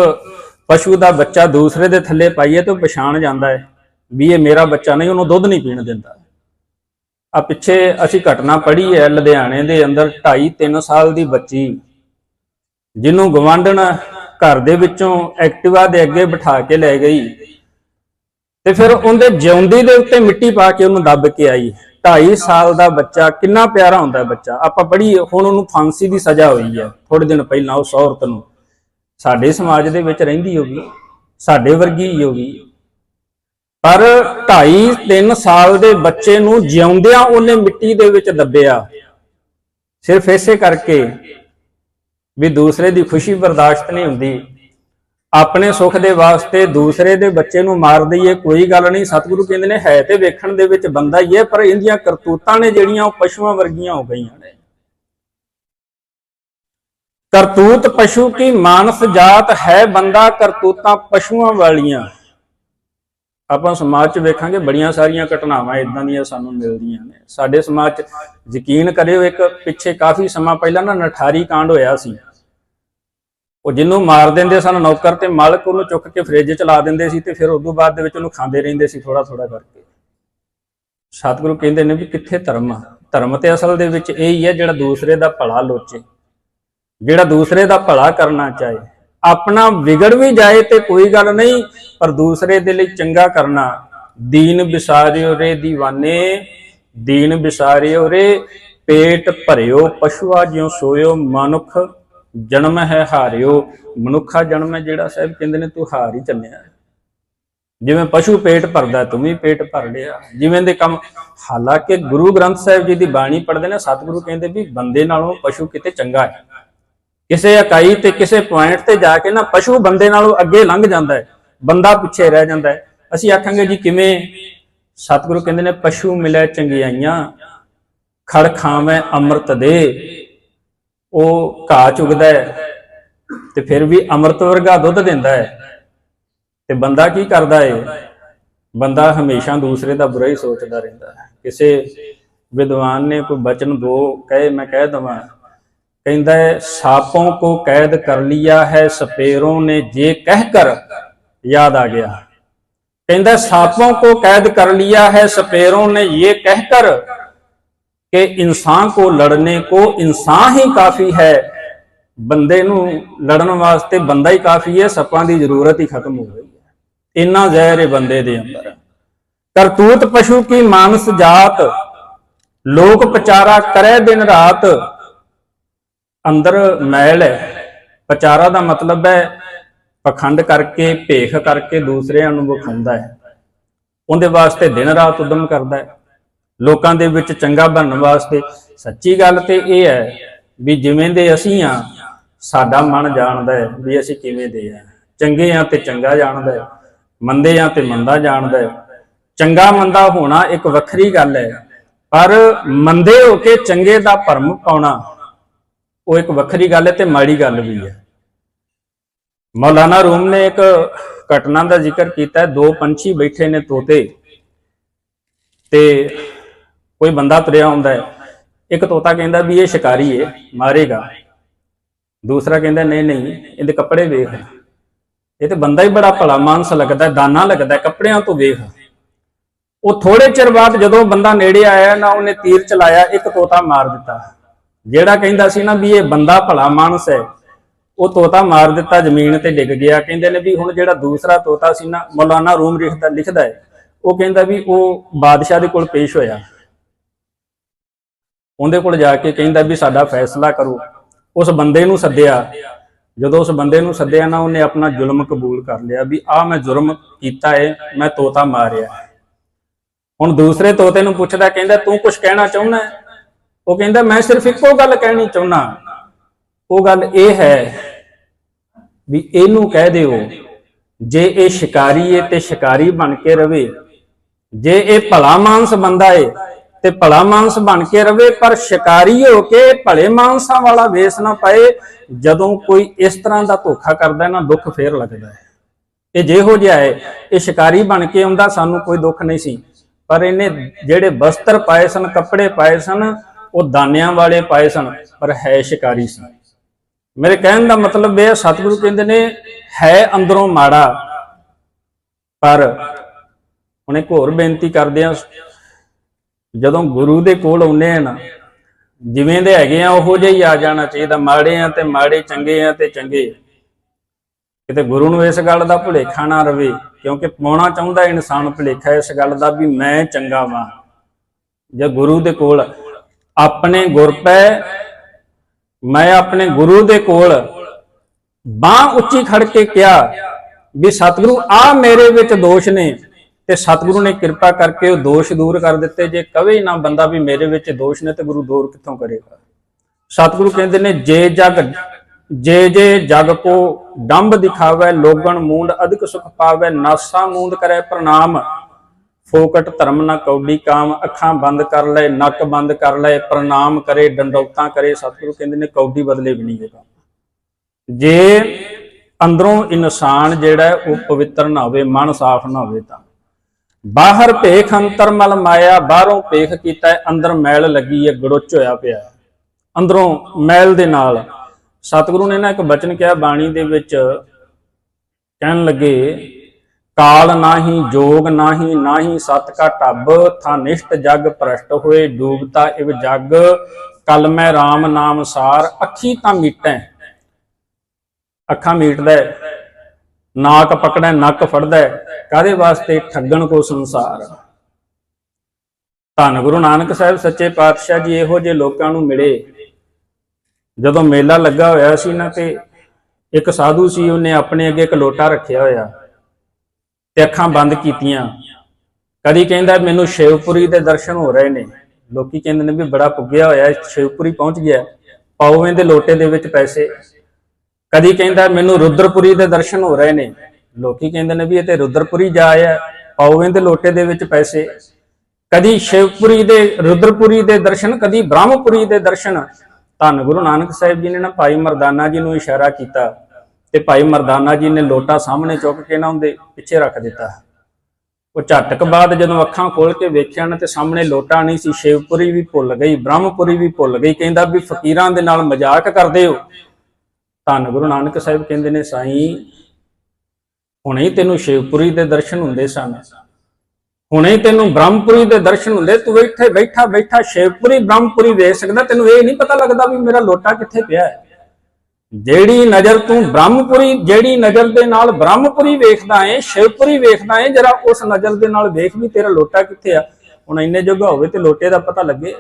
ਪਸ਼ੂ ਦਾ ਬੱਚਾ ਦੂਸਰੇ ਦੇ ਥੱਲੇ ਪਾਈਏ ਤੇ ਉਹ ਪਛਾਣ ਜਾਂਦਾ ਹੈ ਵੀ ਇਹ ਮੇਰਾ ਬੱਚਾ ਨਹੀਂ, ਉਹਨੂੰ ਦੁੱਧ ਨਹੀਂ ਪੀਣ ਦਿੰਦਾ। ਆ ਪਿੱਛੇ ਅਸੀਂ ਘਟਨਾ ਪੜ੍ਹੀ ਹੈ ਲੁਧਿਆਣੇ ਦੇ ਅੰਦਰ 2.5 3 ਸਾਲ ਦੀ ਬੱਚੀ, ਜਿਹਨੂੰ ਗਵਾਂਢਣ ਘਰ ਦੇ ਵਿੱਚੋਂ ਐਕਟਿਵਾ ਦੇ ਅੱਗੇ ਬਿਠਾ ਕੇ ਲੈ ਗਈ ਤੇ ਫਿਰ ਉਹਦੇ ਜਿਉਂਦੀ ਦੇ ਉੱਤੇ ਮਿੱਟੀ ਪਾ ਕੇ ਉਹਨੂੰ ਦੱਬ ਕੇ ਆਈ। 2.5 ਸਾਲ ਦਾ ਬੱਚਾ, ਕਿੰਨਾ ਪਿਆਰਾ ਹੁੰਦਾ ਬੱਚਾ। ਆਪਾਂ ਪੜ੍ਹੀ ਹੁਣ ਉਹਨੂੰ ਫਾਂਸੀ ਦੀ ਸਜ਼ਾ ਹੋਈ ਹੈ ਥੋੜੇ ਦਿਨ ਪਹਿਲਾਂ ਉਸ ਔਰਤ ਨੂੰ। ਸਾਡੇ ਸਮਾਜ ਦੇ ਵਿੱਚ ਰਹਿੰਦੀ ਹੋਗੀ, ਸਾਡੇ ਵਰਗੀ ਹੀ ਹੋਗੀ। ਪਰ 2.5 3 ਸਾਲ ਦੇ ਬੱਚੇ ਨੂੰ ਜਿਉਂਦਿਆਂ ਉਹਨੇ ਮਿੱਟੀ ਦੇ ਵਿੱਚ ਦੱਬਿਆ। ਸਿਰਫ ਇਸੇ ਕਰਕੇ ਵੀ ਦੂਸਰੇ ਦੀ ਖੁਸ਼ੀ ਬਰਦਾਸ਼ਤ ਨਹੀਂ ਹੁੰਦੀ। ਆਪਣੇ ਸੁੱਖ ਦੇ ਵਾਸਤੇ ਦੂਸਰੇ ਦੇ ਬੱਚੇ ਨੂੰ ਮਾਰ ਦਈਏ, ਕੋਈ ਗੱਲ ਨਹੀਂ, ਸਤਿਗੁਰੂ ਕਹਿੰਦੇ ਨੇ, ਹੈ ਤੇ ਵੇਖਣ ਦੇ ਵਿੱਚ ਬੰਦਾ ਹੀ ਹੈ, ਪਰ ਇਹਦੀਆਂ ਕਰਤੂਤਾਂ ਨੇ ਜਿਹੜੀਆਂ ਉਹ ਪਸ਼ੂਆਂ ਵਰਗੀਆਂ ਹੋ ਗਈਆਂ ਨੇ। ਕਰਤੂਤ ਪਸ਼ੂ ਕੀ ਮਾਨਸ ਜਾਤ ਹੈ ਬੰਦਾ ਕਰਤੂਤਾਂ ਪਸ਼ੂਆਂ ਵਾਲੀਆਂ। ਆਪਾਂ ਸਮਾਜ 'ਚ ਵੇਖਾਂਗੇ ਬੜੀਆਂ ਸਾਰੀਆਂ ਘਟਨਾਵਾਂ ਇਦਾਂ ਦੀਆਂ ਸਾਨੂੰ ਮਿਲਦੀਆਂ ਨੇ। ਸਾਡੇ ਸਮਾਜ 'ਚ ਯਕੀਨ ਕਰਿਓ ਇੱਕ ਪਿੱਛੇ ਕਾਫੀ ਸਮਾਂ ਪਹਿਲਾਂ ਨਾ ਨਠਾਰੀ ਕਾਂਡ ਹੋਇਆ ਸੀ। ਉਹ ਜਿਹਨੂੰ ਮਾਰ ਦਿੰਦੇ ਸਨ ਨੌਕਰ ਤੇ ਮਾਲਕ ਉਹਨੂੰ ਚੁੱਕ ਕੇ ਫ੍ਰਿਜ 'ਚ ਲਾ ਦਿੰਦੇ ਸੀ ਤੇ ਫਿਰ ਉਸ ਤੋਂ ਬਾਅਦ ਦੇ ਵਿੱਚ ਉਹਨੂੰ ਖਾਂਦੇ ਰਹਿੰਦੇ ਸੀ ਥੋੜਾ ਥੋੜਾ ਕਰਕੇ। ਸਤਿਗੁਰੂ ਕਹਿੰਦੇ ਨੇ ਵੀ ਕਿੱਥੇ ਧਰਮ ਆ? ਧਰਮ ਤੇ ਅਸਲ ਦੇ ਵਿੱਚ ਇਹ ਹੀ ਹੈ ਜਿਹੜਾ ਦੂਸਰੇ ਦਾ ਭਲਾ ਲੋਚੇ। ਜਿਹੜਾ ਦੂਸਰੇ ਦਾ ਭਲਾ ਕਰਨਾ ਚਾਹੇ। ਆਪਣਾ ਵਿਗੜ ਵੀ ਜਾਏ ਤੇ ਕੋਈ ਗੱਲ ਨਹੀਂ, ਪਰ ਦੂਸਰੇ ਦੇ ਲਈ ਚੰਗਾ ਕਰਨਾ। ਦੀਨ ਵਿਸਾਰਿਓ ਰੇ ਦੀਵਾਨੇ, ਦੀਨ ਵਿਸਾਰਿਓ ਰੇ, ਪੇਟ ਭਰਿਓ, ਪਸ਼ੂਆ ਜਿਉ ਸੋਇਓ ਮਨੁੱਖ, ਜਨਮ ਹੈ ਹਾਰਿਓ। ਮਨੁੱਖਾ ਜਨਮ ਹੈ ਜਿਹੜਾ ਸਾਹਿਬ ਕਹਿੰਦੇ ਨੇ, ਤੂੰ ਹਾਰ ਹੀ ਚੱਲਿਆ। ਜਿਵੇਂ ਪਸ਼ੂ ਪੇਟ ਭਰਦਾ, ਤੂੰ ਵੀ ਪੇਟ ਭਰ ਲਿਆ। ਜਿਵੇਂ ਦੇ ਕੰਮ, ਹਾਲਾਂਕਿ ਗੁਰੂ ਗ੍ਰੰਥ ਸਾਹਿਬ ਜੀ ਦੀ ਬਾਣੀ ਪੜ੍ਹਦੇ ਨੇ, ਸਤਿਗੁਰੂ ਕਹਿੰਦੇ ਵੀ ਬੰਦੇ ਨਾਲੋਂ ਪਸ਼ੂ ਕਿਤੇ ਚੰਗਾ ਹੈ। ਕਿਸੇ ਇਕਾਈ ਤੇ ਕਿਸੇ ਪੁਆਇੰਟ ਤੇ ਜਾ ਕੇ ਨਾ ਪਸ਼ੂ ਬੰਦੇ ਨਾਲੋਂ ਅੱਗੇ ਲੰਘ ਜਾਂਦਾ ਹੈ, ਬੰਦਾ ਪਿੱਛੇ ਰਹਿ ਜਾਂਦਾ ਹੈ। ਅਸੀਂ ਆਖਾਂਗੇ ਜੀ ਕਿਵੇਂ? ਸਤਿਗੁਰੂ ਕਹਿੰਦੇ ਨੇ, ਪਸ਼ੂ ਮਿਲੇ ਚੰਗਿਆਈਆਂ, ਖੜ ਖਾਵੇਂ ਅੰਮ੍ਰਿਤ ਦੇ। ਉਹ ਘਾਹ ਚੁਗਦਾ ਹੈ ਤੇ ਫਿਰ ਵੀ ਅੰਮ੍ਰਿਤ ਵਰਗਾ ਦੁੱਧ ਦਿੰਦਾ ਹੈ। ਤੇ ਬੰਦਾ ਕੀ ਕਰਦਾ ਹੈ ਬੰਦਾ ਹਮੇਸ਼ਾ ਦੂਸਰੇ ਦਾ ਬੁਰਾ ਹੀ ਸੋਚਦਾ ਰਹਿੰਦਾ ਹੈ। ਕਿਸੇ ਵਿਦਵਾਨ ਨੇ ਕੋਈ ਬਚਨ ਦੋ ਕਹੇ, ਮੈਂ ਕਹਿ ਦਵਾਂ ਕਹਿੰਦਾ ਸਾਪੋਂ ਕੋ ਕੈਦ ਕਰ ਲਿਆ ਹੈ, ਸਪੇਰੋਂ ਨੇ ਜੇ ਕਹਿ ਕਰ ਯਾਦ ਆ ਗਿਆ। ਕਹਿੰਦਾ ਸਾਪੋਂ ਕੋ ਕੈਦ ਕਰ ਲਿਆ ਹੈ, ਸਪੇਰੋਂ ਨੇ ਇਹ ਕਹਿ ਕਰ ਕਿ ਇਨਸਾਨ ਕੋ ਲੜਨੇ ਕੋ ਇਨਸਾਨ ਹੀ ਕਾਫੀ ਹੈ। ਬੰਦੇ ਨੂੰ ਲੜਨ ਵਾਸਤੇ ਬੰਦਾ ਹੀ ਕਾਫੀ ਹੈ, ਸੱਪਾਂ ਦੀ ਜ਼ਰੂਰਤ ਹੀ ਖਤਮ ਹੋ ਗਈ ਹੈ। ਇੰਨਾ ਜ਼ਹਿਰ ਹੈ ਬੰਦੇ ਦੇ ਅੰਦਰ। ਕਰਤੂਤ ਪਸ਼ੂ ਕੀ ਮਾਨਸ ਜਾਤ, ਲੋਕ ਪਚਾਰਾ ਕਰੇ ਦਿਨ ਰਾਤ ਅੰਦਰ ਮੈਲ ਹੈ। ਪਚਾਰਾ ਦਾ ਮਤਲਬ ਹੈ, ਪਖੰਡ ਕਰਕੇ, ਭੇਖ ਕਰਕੇ ਦੂਸਰਿਆਂ ਨੂੰ ਵਿਖਾਉਂਦਾ ਹੈ। ਉਹਦੇ ਵਾਸਤੇ ਦਿਨ ਰਾਤ ਉਦਮ ਕਰਦਾ ਹੈ। ਲੋਕਾਂ ਦੇ ਵਿੱਚ ਚੰਗਾ ਬਣਨ ਵਾਸਤੇ ਸੱਚੀ ਗੱਲ ਤੇ ਇਹ ਹੈ ਵੀ ਜਿਵੇਂ ਦੇ ਅਸੀਂ ਆ ਸਾਡਾ ਮਨ ਜਾਣਦਾ ਹੈ ਵੀ ਅਸੀਂ ਕਿਵੇਂ ਦੇ ਆ ਚੰਗੇ ਆ ਤੇ ਚੰਗਾ ਜਾਣਦਾ ਹੈ, ਮੰਦੇ ਆ ਤੇ ਮੰਦਾ ਜਾਣਦਾ ਹੈ। ਚੰਗਾ ਮੰਦਾ ਹੋਣਾ ਇੱਕ ਵੱਖਰੀ ਗੱਲ ਹੈ, ਪਰ ਮੰਦੇ ਹੋ ਕੇ ਚੰਗੇ ਦਾ ਭਰਮ ਪਾਉਣਾ ਉਹ ਇੱਕ ਵੱਖਰੀ ਗੱਲ ਹੈ ਤੇ ਮਾੜੀ ਗੱਲ ਵੀ ਹੈ। ਮੌਲਾਨਾ ਰੂਮ ਨੇ ਇੱਕ ਘਟਨਾ ਦਾ ਜ਼ਿਕਰ ਕੀਤਾ ਦੋ ਪੰਛੀ ਬੈਠੇ ਨੇ ਤੋਤੇ ਤੇ ਕੋਈ ਬੰਦਾ ਤੁਰਿਆ ਹੁੰਦਾ ਹੈ। ਇੱਕ ਤੋਤਾ ਕਹਿੰਦਾ ਵੀ ਇਹ ਸ਼ਿਕਾਰੀ ਹੈ, ਮਾਰੇਗਾ। ਦੂਸਰਾ ਕਹਿੰਦਾ ਨਹੀਂ ਨਹੀਂ, ਇਹਦੇ ਕੱਪੜੇ ਵੇਖ। ਇਹ ਤੇ ਬੰਦਾ ਹੀ ਬੜਾ ਭਲਾ ਮਾਨਸ ਲੱਗਦਾ ਦਾਨਾ ਲੱਗਦਾ ਕੱਪੜਿਆਂ ਤੋਂ ਵੇਖ। ਉਹ ਥੋੜੇ ਚਿਰ ਬਾਅਦ ਜਦੋਂ ਬੰਦਾ ਨੇੜੇ ਆਇਆ ਨਾ ਉਹਨੇ ਤੀਰ ਚਲਾਇਆ, ਇੱਕ ਤੋਤਾ ਮਾਰ ਦਿੱਤਾ। ਜਿਹੜਾ ਕਹਿੰਦਾ ਸੀ ਨਾ ਵੀ ਇਹ ਬੰਦਾ ਭਲਾ ਮਾਨਸ ਹੈ, ਉਹ ਤੋਤਾ ਮਾਰ ਦਿੱਤਾ, ਜ਼ਮੀਨ ਤੇ ਡਿੱਗ ਗਿਆ। ਕਹਿੰਦੇ ਨੇ ਵੀ ਹੁਣ ਜਿਹੜਾ ਦੂਸਰਾ ਤੋਤਾ ਸੀ ਨਾ, ਮੌਲਾਨਾ ਰੂਮ ਲਿਖਦਾ ਲਿਖਦਾ ਹੈ, ਉਹ ਕਹਿੰਦਾ ਵੀ ਉਹ ਬਾਦਸ਼ਾਹ ਦੇ ਕੋਲ ਪੇਸ਼ ਹੋਇਆ। ਉਹਦੇ ਕੋਲ ਜਾ ਕੇ ਕਹਿੰਦਾ ਵੀ ਸਾਡਾ ਫੈਸਲਾ ਕਰੋ। ਉਸ ਬੰਦੇ ਨੂੰ ਸੱਦਿਆ। ਜਦੋਂ ਉਸ ਬੰਦੇ ਨੂੰ ਸੱਦਿਆ ਨਾ, ਉਹਨੇ ਆਪਣਾ ਜ਼ੁਲਮ ਕਬੂਲ ਕਰ ਲਿਆ ਵੀ ਆ ਮੈਂ ਜ਼ੁਲਮ ਕੀਤਾ ਹੈ ਮੈਂ ਤੋਤਾ ਮਾਰਿਆ। ਹੁਣ ਦੂਸਰੇ ਤੋਤੇ ਨੂੰ ਪੁੱਛਦਾ, ਕਹਿੰਦਾ ਤੂੰ ਕੁਝ ਕਹਿਣਾ ਚਾਹੁੰਦਾ ਹੈ? ਉਹ ਕਹਿੰਦਾ, ਮੈਂ ਸਿਰਫ ਇੱਕੋ ਗੱਲ ਕਹਿਣੀ ਚਾਹੁੰਦਾ ਉਹ ਗੱਲ ਇਹ ਹੈ ਵੀ ਇਹਨੂੰ ਕਹਿ ਦਿਓ, ਜੇ ਇਹ ਸ਼ਿਕਾਰੀ ਏ ਤੇ ਸ਼ਿਕਾਰੀ ਬਣ ਕੇ ਰਵੇ। ਜੇ ਇਹ ਭਲਾ ਮਾਨਸ ਬੰਦਾ ਏ ਤੇ ਭਲਾ ਮਾਨਸ ਬਣ ਕੇ ਰਵੇ, ਪਰ ਸ਼ਿਕਾਰੀ ਹੋ ਕੇ ਭਲੇ ਮਾਨਸਾਂ ਵਾਲਾ ਵੇਸ ਨਾ ਪਾਏ, ਜਦੋਂ ਕੋਈ ਇਸ ਤਰ੍ਹਾਂ ਦਾ ਧੋਖਾ ਕਰਦਾ ਨਾ, ਦੁੱਖ ਫੇਰ ਲੱਗਦਾ ਹੈ। ਇਹ ਜਿਹੋ ਜਿਹਾ ਹੈ, ਇਹ ਸ਼ਿਕਾਰੀ ਬਣ ਕੇ ਆਉਂਦਾ, ਸਾਨੂੰ ਕੋਈ ਦੁੱਖ ਨਹੀਂ ਸੀ। ਪਰ ਇਹਨੇ ਜਿਹੜੇ ਵਸਤਰ ਪਾਏ ਸਨ, ਕੱਪੜੇ ਪਾਏ ਸਨ ਉਹ ਦਾਨਿਆਂ ਵਾਲੇ ਪਾਏ ਸਨ, ਪਰ ਹੈ ਸ਼ਿਕਾਰੀ ਸੀ। ਮੇਰੇ ਕਹਿਣ ਦਾ ਮਤਲਬ ਇਹ ਹੈ, ਸਤਿਗੁਰੂ ਕਹਿੰਦੇ ਨੇ, ਹੈ ਅੰਦਰੋਂ ਮਾੜਾ, ਪਰ ਹੁਣ ਇੱਕ ਹੋਰ ਬੇਨਤੀ ਕਰਦੇ ਆ ਜਦੋਂ ਗੁਰੂ ਦੇ ਕੋਲ ਆਉਨੇ ਆ ਨਾ, ਜਿਵੇਂ ਦੇ ਹੈਗੇ ਆ ਉਹੋ ਜਿਹਾ ਹੀ ਆ ਜਾਣਾ ਚਾਹੀਦਾ। ਮਾੜੇ ਆ ਤੇ ਮਾੜੇ, ਚੰਗੇ ਆ ਤੇ ਚੰਗੇ। ਕਿਤੇ ਗੁਰੂ ਨੂੰ ਇਸ ਗੱਲ ਦਾ ਭੁਲੇਖਾ ਨਾ ਰਵੇ, ਕਿਉਂਕਿ ਪਾਉਣਾ ਚਾਹੁੰਦਾ ਇਨਸਾਨ ਭੁਲੇਖਾ ਇਸ ਗੱਲ ਦਾ ਵੀ ਮੈਂ ਚੰਗਾ ਵਾਂ। ਜੇ ਗੁਰੂ ਦੇ ਕੋਲ ਆਪਣੇ ਗੁਰ ਪੈ, ਮੈਂ ਆਪਣੇ ਗੁਰੂ ਦੇ ਕੋਲ। ਬਾਹ ਉੱਚੀ ਖੜ ਕੇ ਕਿਹਾ ਵੀ ਸਤਿਗੁਰੂ ਆ ਮੇਰੇ ਵਿੱਚ ਦੋਸ਼ ਨੇ। ਤੇ ਸਤਿਗੁਰੂ ਨੇ ਕਿਰਪਾ ਕਰਕੇ ਉਹ ਦੋਸ਼ ਦੂਰ ਕਰ ਦਿੱਤੇ। ਜੇ ਕਵੇ ਨਾ ਬੰਦਾ ਵੀ ਮੇਰੇ ਵਿੱਚ ਦੋਸ਼ ਨੇ, ਤੇ ਗੁਰੂ ਦੂਰ ਕਿੱਥੋਂ ਕਰੇਗਾ? ਸਤਿਗੁਰੂ ਕਹਿੰਦੇ ਨੇ, ਜੇ ਜਗ, ਜੇ ਜੇ ਜਗ ਕੋ ਡੰਬ ਦਿਖਾਵੇ, ਲੋਗਣ ਮੂੰਡ ਅਧਿਕ ਸੁਖ ਪਾਵੇ, ਨਾਸਾ ਮੂੰਦ ਕਰੇ ਪ੍ਰਣਾਮ। ਫੋਕਟ ਧਰਮ ਨਾ ਕੌਡੀ ਕਾਮ ਅੱਖਾਂ ਬੰਦ ਕਰ ਲੈ ਨੱਕ ਬੰਦ ਕਰ ਲੈ ਪ੍ਰਣਾਮ ਕਰੇ ਡੰਡੌਤਾਂ ਕਰੇ ਸਤਿਗੁਰੂ ਕਹਿੰਦੇ ਨੇ ਕੌਡੀ ਬਦਲੇ ਵੀ ਨਹੀਂ ਹੋਗਾ। ਜੇ ਅੰਦਰੋਂ ਇਨਸਾਨ ਜਿਹੜਾ ਉਹ ਪਵਿੱਤਰ ਨਾ ਹੋਵੇ ਮਨ ਸਾਫ਼ ਨਾ ਹੋਵੇ ਤਾਂ। ਬਾਹਰ ਭੇਖ ਅੰਤਰ ਮਲ ਮਾਇਆ ਬਾਹਰੋਂ ਭੇਖ ਕੀਤਾ ਹੈ, ਅੰਦਰ ਮੈਲ ਲੱਗੀ ਹੈ ਗੜੁੱਚ ਹੋਇਆ ਪਿਆ। ਅੰਦਰੋਂ ਮੈਲ ਦੇ ਨਾਲ। ਸਤਿਗੁਰੂ ਨੇ ਨਾ ਇੱਕ ਬਚਨ ਕਿਹਾ ਬਾਣੀ ਦੇ ਵਿੱਚ ਕਹਿਣ ਲੱਗੇ ਕਾਲ ਨਾਹੀ ਜੋਗ ਨਾਹੀ ਨਾਹੀ ਸਤ ਕਾ ਢੱਬ ਥਾ ਨਿਸ਼ਟ ਜਗ ਪ੍ਰਸ਼ਟ ਹੋਏ ਡੂਬਤਾ ਇਵ ਜਗ ਕਲ ਮੈਂ RAM ਨਾਮ ਸਾਰ ਅੱਖੀ ਤਾਂ ਮੀਟੈ। ਅੱਖਾਂ ਮੀਟਦਾ ਨਾਕ ਪਕੜੈ ਨੱਕ ਫੜਦਾ ਹੈ, ਕਾਹਦੇ ਵਾਸਤੇ ਠੱਗਣ ਕੋ ਸੰਸਾਰ? ਧੰਨ ਗੁਰੂ ਨਾਨਕ ਸਾਹਿਬ ਸੱਚੇ ਪਾਤਸ਼ਾਹ ਜੀ ਇਹੋ ਜਿਹੇ ਲੋਕਾਂ ਨੂੰ ਮਿਲੇ। ਜਦੋਂ ਮੇਲਾ ਲੱਗਾ ਹੋਇਆ ਸੀ ਨਾ ਤੇ ਇੱਕ ਸਾਧੂ ਸੀ ਉਹਨੇ ਆਪਣੇ ਅੱਗੇ ਇੱਕ ਲੋਟਾ ਰੱਖਿਆ ਹੋਇਆ। ਤੇ ਅੱਖਾਂ ਬੰਦ ਕੀਤੀਆਂ। ਕਦੀ ਕਹਿੰਦਾ ਮੈਨੂੰ ਸ਼ਿਵਪੁਰੀ ਦੇ ਦਰਸ਼ਨ ਹੋ ਰਹੇ ਨੇ। ਲੋਕੀ ਕਹਿੰਦੇ ਨੇ ਵੀ ਬੜਾ ਪੁੱਗਿਆ ਹੋਇਆ, ਸ਼ਿਵਪੁਰੀ ਪਹੁੰਚ ਗਿਆ। ਪਾਉਵੇਂ ਦੇ ਲੋਟੇ ਦੇ ਵਿੱਚ ਪੈਸੇ। ਕਦੀ ਕਹਿੰਦਾ ਮੈਨੂੰ ਰੁਦਰਪੁਰੀ ਦੇ ਦਰਸ਼ਨ ਹੋ ਰਹੇ ਨੇ। ਲੋਕੀ ਕਹਿੰਦੇ ਨੇ ਵੀ ਇਹ ਤੇ ਰੁਦਰਪੁਰੀ ਜਾ ਆਇਆ ਪਾਉਵੇਂ ਦੇ ਲੋਟੇ ਦੇ ਵਿੱਚ ਪੈਸੇ। ਕਦੀ ਸ਼ਿਵਪੁਰੀ ਦੇ, ਰੁਦਰਪੁਰੀ ਦੇ ਦਰਸ਼ਨ, ਕਦੀ ਬ੍ਰਹਮਪੁਰੀ ਦੇ ਦਰਸ਼ਨ। ਧੰਨ ਗੁਰੂ ਨਾਨਕ ਸਾਹਿਬ ਜੀ ਨੇ ਨਾ ਭਾਈ ਮਰਦਾਨਾ ਜੀ ਨੂੰ ਇਸ਼ਾਰਾ ਕੀਤਾ। ਤੇ ਭਾਈ ਮਰਦਾਨਾ ਜੀ ਨੇ ਲੋਟਾ ਸਾਹਮਣੇ ਚੁੱਕ ਕੇ ਨਾ ਉਹਦੇ ਪਿੱਛੇ ਰੱਖ ਦਿੱਤਾ। ਉਹ ਝਟਕ ਬਾਅਦ ਜਦੋਂ ਅੱਖਾਂ ਖੋਲ ਕੇ ਵੇਖਿਆ ਨਾ ਤੇ ਸਾਹਮਣੇ ਲੋਟਾ ਨਹੀਂ ਸੀ, ਸ਼ਿਵਪੁਰੀ ਵੀ ਭੁੱਲ ਗਈ, ਬ੍ਰਹਮਪੁਰੀ ਵੀ ਭੁੱਲ ਗਈ, ਕਹਿੰਦਾ ਵੀ ਫਕੀਰਾਂ ਦੇ ਨਾਲ ਮਜ਼ਾਕ ਕਰਦੇ ਹੋ। ਧੰਨ ਗੁਰੂ ਨਾਨਕ ਸਾਹਿਬ ਕਹਿੰਦੇ ਨੇ, ਸਾਈਂ, ਹੁਣੇ ਤੈਨੂੰ ਸ਼ਿਵਪੁਰੀ ਦੇ ਦਰਸ਼ਨ ਹੁੰਦੇ ਸਨ। ਹੁਣੇ ਤੈਨੂੰ ਬ੍ਰਹਮਪੁਰੀ ਦੇ ਦਰਸ਼ਨ ਹੁੰਦੇ, ਤੂੰ ਇੱਥੇ ਬੈਠਾ ਬੈਠਾ, ਸ਼ਿਵਪੁਰੀ, ਬ੍ਰਹਮਪੁਰੀ ਵੇਖ ਸਕਦਾ, ਤੈਨੂੰ ਇਹ ਨਹੀਂ ਪਤਾ ਲੱਗਦਾ ਵੀ ਮੇਰਾ ਲੋਟਾ ਕਿੱਥੇ ਪਿਆ ਹੈ? ਜਿਹੜੀ ਨਜ਼ਰ ਤੂੰ ਬ੍ਰਹਮਪੁਰੀ, ਜਿਹੜੀ ਨਜ਼ਰ ਦੇ ਨਾਲ ਬ੍ਰਹਮਪੁਰੀ ਵੇਖਦਾ ਏ ਸ਼ਿਵਪੁਰੀ ਵੇਖਦਾ ਏ ਜਰਾ ਉਸ ਨਜ਼ਰ ਦੇ ਨਾਲ ਵੇਖ ਵੀ ਤੇਰਾ ਲੋਟਾ ਕਿੱਥੇ ਆ। ਹੁਣ ਇੰਨੇ ਜੋਗਾ ਹੋਵੇ ਤੇ ਲੋਟੇ ਦਾ ਪਤਾ ਲੱਗੇ।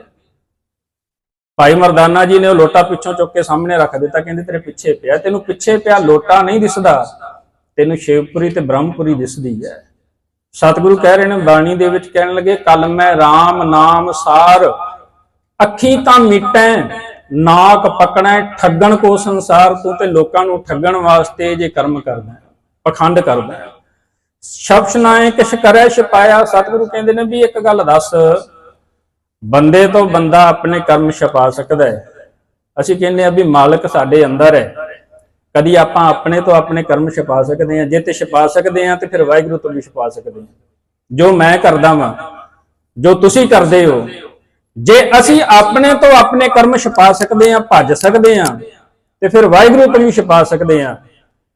ਭਾਈ ਮਰਦਾਨਾ ਜੀ ਨੇ ਉਹ ਲੋਟਾ ਪਿੱਛੋਂ ਚੁੱਕ ਕੇ ਸਾਹਮਣੇ ਰੱਖ ਦਿੱਤਾ, ਕਹਿੰਦੇ ਤੇਰੇ ਪਿੱਛੇ ਪਿਆ। ਤੈਨੂੰ ਪਿੱਛੇ ਪਿਆ ਲੋਟਾ ਨਹੀਂ ਦਿਸਦਾ। ਤੈਨੂੰ ਸ਼ਿਵਪੁਰੀ ਤੇ ਬ੍ਰਹਮਪੁਰੀ ਦਿਸਦੀ ਹੈ। ਸਤਿਗੁਰੂ ਕਹਿ ਰਹੇ ਨੇ, ਬਾਣੀ ਦੇ ਵਿੱਚ ਕਹਿਣ ਲੱਗੇ ਕਲ ਮੈਂ RAM ਨਾਮ ਸਾਰ, ਅੱਖੀ ਤਾਂ ਮਿਟੈ ਨਾਕ ਪਕੜੈ ਠੱਗਣ ਕੋ ਸੰਸਾਰ ਤੂੰ ਤੇ ਲੋਕਾਂ ਨੂੰ ਠੱਗਣ ਵਾਸਤੇ ਜੇ ਕਰਮ ਕਰਦਾ ਹੈ, ਪਖੰਡ ਕਰਦਾ ਹੈ। ਸ਼ਬਦ ਕਿਛ ਕਰੈ ਛਪਾਇਆ ਸਤਿਗੁਰੂ ਕਹਿੰਦੇ ਨੇ ਵੀ ਇੱਕ ਗੱਲ ਦੱਸ ਬੰਦੇ ਤੋਂ ਬੰਦਾ ਆਪਣੇ ਕਰਮ ਛਪਾ ਸਕਦਾ ਹੈ। ਅਸੀਂ ਕਹਿੰਦੇ ਆ ਵੀ ਮਾਲਕ ਸਾਡੇ ਅੰਦਰ ਹੈ। ਕਦੀ ਆਪਾਂ ਆਪਣੇ ਤੋਂ ਆਪਣੇ ਕਰਮ ਛਪਾ ਸਕਦੇ ਹਾਂ ਜੇ ਤੇ ਛਪਾ ਸਕਦੇ ਹਾਂ ਤੇ ਫਿਰ ਵਾਹਿਗੁਰੂ ਤੋਂ ਵੀ ਛਪਾ ਸਕਦੇ ਹਾਂ। ਜੋ ਮੈਂ ਕਰਦਾ ਵਾਂ ਜੋ ਤੁਸੀਂ ਕਰਦੇ ਹੋ ਜੇ ਅਸੀਂ ਆਪਣੇ ਤੋਂ ਆਪਣੇ ਕਰਮ ਛਪਾ ਸਕਦੇ ਹਾਂ, ਭੱਜ ਸਕਦੇ ਹਾਂ, ਤੇ ਫਿਰ ਵਾਹਿਗੁਰੂ ਤੋਂ ਵੀ ਛਪਾ ਸਕਦੇ ਹਾਂ।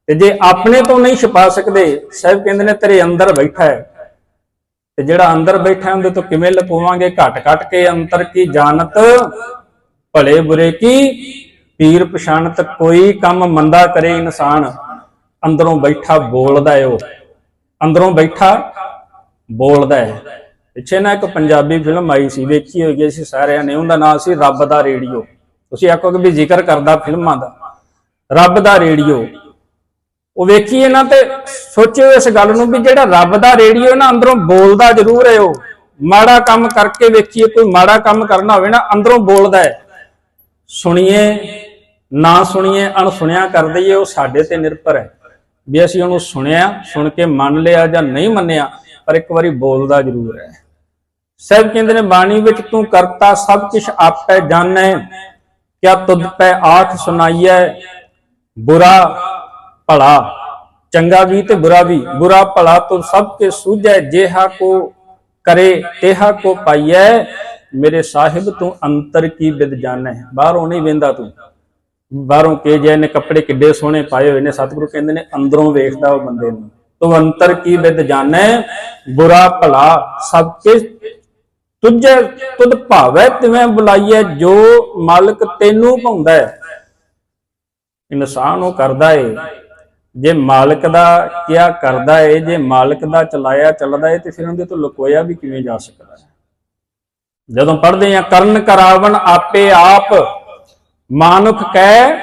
ਤੇ ਜੇ ਆਪਣੇ ਤੋਂ ਨਹੀਂ ਛਪਾ ਸਕਦੇ, ਸਾਹਿਬ ਕਹਿੰਦੇ ਨੇ ਤੇਰੇ ਅੰਦਰ ਬੈਠਾ ਹੈ। ਤੇ ਜਿਹੜਾ ਅੰਦਰ ਬੈਠਾ ਉਹਦੇ ਤੋਂ ਕਿਵੇਂ ਲਪੋਵਾਂਗੇ ਘਟ ਘਟ ਕੇ ਅੰਤਰ ਕੀ ਜਾਣਤ, ਭਲੇ ਬੁਰੇ ਕੀ? ਪੀਰ ਪਛਾਣਤ ਕੋਈ ਕੰਮ ਮੰਦਾ ਕਰੇ ਇਨਸਾਨ। ਅੰਦਰੋਂ ਬੈਠਾ ਬੋਲਦਾ ਹੈ ਉਹ। ਅੰਦਰੋਂ ਬੈਠਾ ਬੋਲਦਾ ਹੈ। ਪਿੱਛੇ ਨਾ ਇੱਕ ਪੰਜਾਬੀ ਫਿਲਮ ਆਈ ਸੀ, ਵੇਖੀ ਹੋਈ ਸੀ ਸਾਰਿਆਂ ਨੇ, ਉਹਦਾ ਨਾਮ ਸੀ ਰੱਬ ਦਾ ਰੇਡੀਓ। ਤੁਸੀਂ ਆਖੋਗੇ ਵੀ ਜ਼ਿਕਰ ਕਰਦਾ ਫਿਲਮਾਂ ਦਾ। ਰੱਬ ਦਾ ਰੇਡੀਓ। ਉਹ ਵੇਖੀਏ ਨਾ ਤੇ ਸੋਚਿਓ ਇਸ ਗੱਲ ਨੂੰ ਵੀ ਜਿਹੜਾ ਰੱਬ ਦਾ ਰੇਡੀਓ ਨਾ ਅੰਦਰੋਂ ਬੋਲਦਾ ਜ਼ਰੂਰ ਹੈ ਉਹ। ਮਾੜਾ ਕੰਮ ਕਰਕੇ ਵੇਖੀਏ, ਕੋਈ ਮਾੜਾ ਕੰਮ ਕਰਨਾ ਹੋਵੇ ਨਾ, ਅੰਦਰੋਂ ਬੋਲਦਾ ਹੈ। ਸੁਣੀਏ, ਨਾ ਸੁਣੀਏ, ਅਣਸੁਣਿਆ ਕਰ ਦਈਏ, ਉਹ ਸਾਡੇ ਤੇ ਨਿਰਭਰ ਹੈ। ਵੀ ਅਸੀਂ ਉਹਨੂੰ ਸੁਣਿਆ, ਸੁਣ ਕੇ ਮੰਨ ਲਿਆ ਜਾਂ ਨਹੀਂ ਮੰਨਿਆ, ਪਰ ਇੱਕ ਵਾਰੀ ਬੋਲਦਾ ਜ਼ਰੂਰ ਹੈ। ਸਭ ਕਹਿੰਦੇ ਨੇ, ਬਾਣੀ ਵਿੱਚ ਤੂੰ ਕਰਤਾ ਸਭ ਕੁਛ ਆਪੇ ਜਾਣੈ, ਕਿਆ ਤੁਧ ਪੈ ਆਖ ਸੁਣਾਈਐ, ਬੁਰਾ ਭਲਾ। ਚੰਗਾ ਵੀ ਤੇ ਬੁਰਾ ਵੀ, ਬੁਰਾ ਭਲਾ ਤੂੰ ਸਭ ਕੇ ਸੂਝੈ, ਜਿਹਾ ਕੋ ਕਰੇ, ਤੇਹਾ ਕੋ ਪਾਈਐ। ਮੇਰੇ ਸਾਹਿਬ, ਤੂੰ ਅੰਤਰ ਕੀ ਵਿਦ ਜਾਣੈ? ਬਾਹਰੋਂ ਨਹੀਂ ਵੇਂਦਾ ਤੂੰ। ਬਾਹਰੋਂ ਕੇ ਜੇ ਨੇ ਕੱਪੜੇ ਕਿੱਡੇ ਸੋਹਣੇ ਪਾਏ ਹੋਏ ਨੇ, ਸਤਿਗੁਰੂ ਕਹਿੰਦੇ ਨੇ, ਅੰਦਰੋਂ ਵੇਖਦਾ ਉਹ ਬੰਦੇ ਨੂੰ। ਤੂੰ ਅੰਤਰ ਕੀ ਵਿਦ ਜਾਣੈ? ਬੁਰਾ ਭਲਾ, ਸਭ ਕੇ ਤੁਝੇ ਤੁਧ ਭਾਵੈ ਤਿਵੇਂ ਬੁਲਾਈਐ, ਜੋ ਮਾਲਕ ਤੈਨੂੰ ਭਾਉਂਦਾ ਹੈ। ਇਨਸਾਨ ਉਹ ਕਰਦਾ ਏ, ਜੇ ਮਾਲਕ ਦਾ ਕਿਆ ਕਰਦਾ ਏ, ਜੇ ਮਾਲਕ ਦਾ ਚਲਾਇਆ ਚੱਲਦਾ ਏ, ਤੇ ਫਿਰ ਉਹਦੇ ਤੋਂ ਲੁਕੋਇਆ ਵੀ ਕਿਵੇਂ ਜਾ ਸਕਦਾ ਹੈ। ਜਦੋਂ ਪੜ੍ਹਦੇ ਆ ਕਰਨ ਕਰਾਵਣ ਆਪੇ ਆਪ, ਮਾਨੁਖ ਕਹਿ,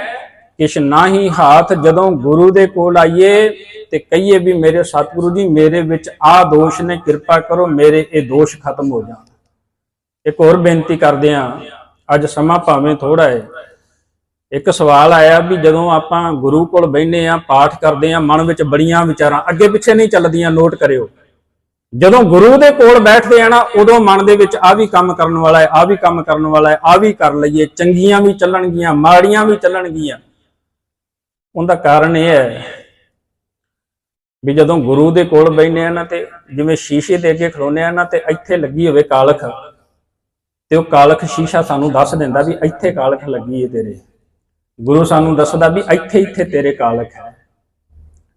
ਕਿਛ ਨਾਹੀ ਹਾਥ ਜਦੋਂ ਗੁਰੂ ਦੇ ਕੋਲ ਆਈਏ, ਤੇ ਕਹੀਏ ਵੀ ਮੇਰੇ ਸਤਿਗੁਰੂ ਜੀ, ਮੇਰੇ ਵਿੱਚ ਆ ਦੋਸ਼ ਨੇ, ਕਿਰਪਾ ਕਰੋ, ਮੇਰੇ ਇਹ ਦੋਸ਼ ਖਤਮ ਹੋ ਜਾਣ। ਇੱਕ ਹੋਰ ਬੇਨਤੀ ਕਰਦੇ ਆ ਅੱਜ ਸਮਾਂ ਭਾਵੇਂ ਥੋੜਾ ਹੈ। ਇੱਕ ਸਵਾਲ ਆਇਆ ਵੀ ਜਦੋਂ ਆਪਾਂ ਗੁਰੂ ਕੋਲ ਬੈਠਨੇ ਆ ਪਾਠ ਕਰਦੇ ਆ ਮਨ ਵਿੱਚ ਬੜੀਆਂ ਵਿਚਾਰਾਂ ਅੱਗੇ ਪਿੱਛੇ ਨਹੀਂ ਚੱਲਦੀਆਂ, ਨੋਟ ਕਰਿਓ। ਜਦੋਂ ਗੁਰੂ ਦੇ ਕੋਲ ਬੈਠਦੇ ਆ ਨਾ, ਉਦੋਂ ਮਨ ਦੇ ਵਿੱਚ ਆ ਵੀ ਕੰਮ ਕਰਨ ਵਾਲਾ ਹੈ ਆ ਵੀ ਕੰਮ ਕਰਨ ਵਾਲਾ ਹੈ ਆ ਵੀ ਕਰ ਲਈਏ। ਚੰਗੀਆਂ ਵੀ ਚੱਲਣਗੀਆਂ, ਮਾੜੀਆਂ ਵੀ ਚੱਲਣਗੀਆਂ। ਉਹਦਾ ਕਾਰਨ ਇਹ ਹੈ ਵੀ ਜਦੋਂ ਗੁਰੂ ਦੇ ਕੋਲ ਬੈਠਨੇ ਆ ਨਾ ਤੇ ਜਿਵੇਂ ਸ਼ੀਸ਼ੇ ਦੇ ਅੱਗੇ ਖਲੋਨੇ ਆ ਨਾ ਤੇ ਇੱਥੇ ਲੱਗੀ ਹੋਵੇ ਕਾਲਖ। ਤੇ ਉਹ ਕਾਲਖ ਸ਼ੀਸ਼ਾ ਸਾਨੂੰ ਦੱਸ ਦਿੰਦਾ ਵੀ ਇੱਥੇ ਕਾਲਖ ਲੱਗੀ ਏ ਤੇਰੇ। ਗੁਰੂ ਸਾਨੂੰ ਦੱਸਦਾ ਵੀ ਇੱਥੇ ਇੱਥੇ ਤੇਰੇ ਕਾਲਖ ਹੈ।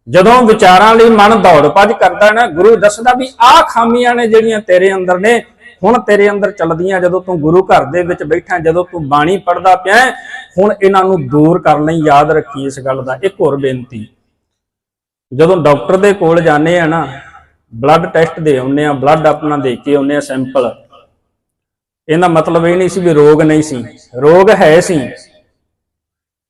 ਜਦੋਂ ਵਿਚਾਰਾਂ ਲਈ ਮਨ ਦੌੜ ਭੱਜ ਕਰਦਾ ਨਾ, ਗੁਰੂ ਦੱਸਦਾ ਵੀ ਆਹ ਖਾਮੀਆਂ ਨੇ ਜਿਹੜੀਆਂ ਤੇਰੇ ਅੰਦਰ ਨੇ, ਹੁਣ ਤੇਰੇ ਅੰਦਰ ਚੱਲਦੀਆਂ ਜਦੋਂ ਤੂੰ ਗੁਰੂ ਘਰ ਦੇ ਵਿੱਚ ਬੈਠਾ, ਜਦੋਂ ਤੂੰ ਬਾਣੀ ਪੜਦਾ ਪਿਆ, ਹੁਣ ਇਹਨਾਂ ਨੂੰ ਦੂਰ ਕਰਨ ਲਈ ਯਾਦ ਰੱਖੀ ਇਸ ਗੱਲ ਦਾ। ਇੱਕ ਹੋਰ ਬੇਨਤੀ, ਜਦੋਂ ਡਾਕਟਰ ਦੇ ਕੋਲ ਜਾਂਦੇ ਆ ਨਾ ਬਲੱਡ ਟੈਸਟ ਦੇ ਆਉਂਦੇ ਆ ਬਲੱਡ ਆਪਣਾ ਦੇ ਕੇ ਆਉਂਦੇ ਆ ਸੈਂਪਲ ਇਹਦਾ ਮਤਲਬ ਇਹ ਨਹੀਂ ਸੀ ਵੀ ਰੋਗ ਨਹੀਂ ਸੀ। ਰੋਗ ਹੈ ਸੀ।